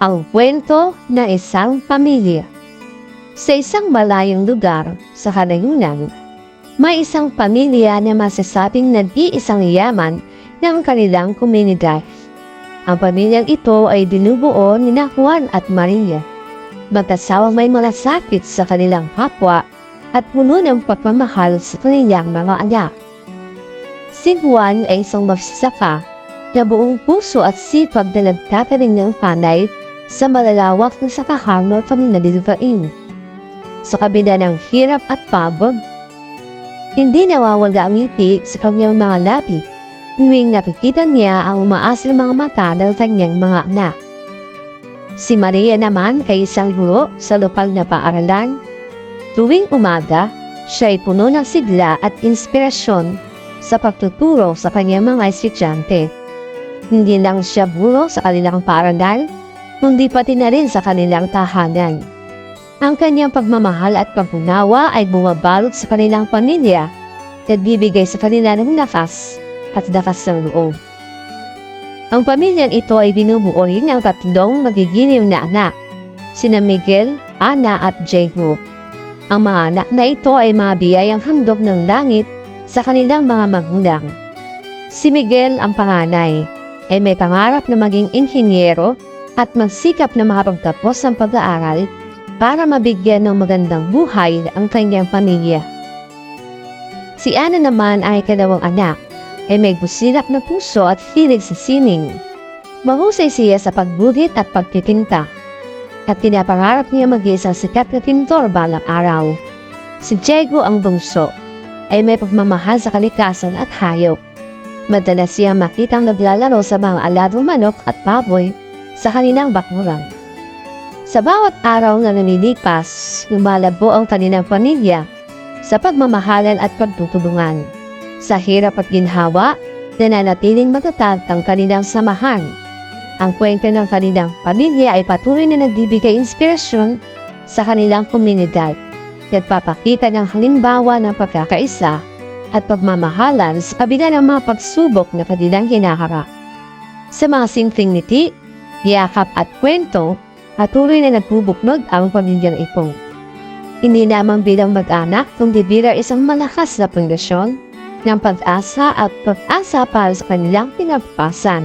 Ang kwento ng isang pamilya. Sa isang malayong lugar sa kalayunan, may isang pamilya na masasabing nag-iisang yaman ng kanilang komunidad. Ang pamilyang ito ay dinubuo ni na Juan at Maria. Magkasawang may malasakit sa kanilang kapwa at puno ng pagmamahal sa kanilang mga anak. Si Juan ay isang magsasaka na buong puso at sipag na nagtatanim ng panay sa malalawak na sakahan ng paminalilupain. Sa kabila ng hirap at pagod, hindi nawawala ang ngiti sa kanyang mga labi tuwing nakikita niya ang umaasal mga mata ng kanyang mga anak. Si Maria naman ay isang guro sa lokal na paaralan. Tuwing umaga, siya ay puno ng sigla at inspirasyon sa pagtuturo sa kanyang mga estudyante. Hindi lang siya guro sa kanilang paaralan, kundi pati na rin sa kanilang tahanan. Ang kanyang pagmamahal at pagpunawa ay bumabalot sa kanilang pamilya at bibigay sa kanila ng lakas at lakas ng loob. Ang pamilyang ito ay binubuo rin ng tatlong magigiliw na anak, sina Miguel, Ana at Jacob. Ang mga anak na ito ay mga biyayang handog ng langit sa kanilang mga magulang. Si Miguel ang panganay ay may pangarap na maging inhinyero at magsikap na makapagtapos ng pag-aaral para mabigyan ng magandang buhay ang kanyang pamilya. Si Ana naman ay kalawang anak, ay may busilak na puso at hilig sa sining. Mahusay siya sa pagbuhit at pagtitinta, at pinapangarap niya maging isang sikat na pintor balang araw. Si Diego ang bungso, ay may pagmamahal sa kalikasan at hayop. Madalas siya makitang naglalaro sa mga aladong manok at baboy sa kanilang bakuran. Sa bawat araw na lumilipas, lumalabo ang kanilang pamilya sa pagmamahalan at pagtutulungan. Sa hirap at ginhawa, nananatiling matatag ang kanilang samahan. Ang kwento ng kanilang pamilya ay patuloy na nagbibigay inspirasyon sa kanilang komunidad. Nagpapakita ng halimbawa ng pagkakaisa at pagmamahalan sa kabila ng mga pagsubok na kanilang hinaharap. Sa mga simpleng ngiti, yakap at kwento, patuloy na nagbubuknog ang pamilyang ito. Hindi lamang bilang mag-anak, kundi bilang isang malakas na pundasyon ng pag-asa at pag-asa para sa kanilang pinagpasan.